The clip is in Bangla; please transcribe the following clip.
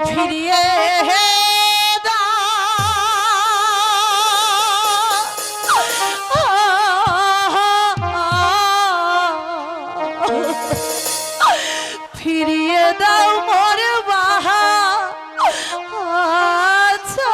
ফিরিয়ে দাও ফিরিয়ে দাও মোর বাহা আচ্ছা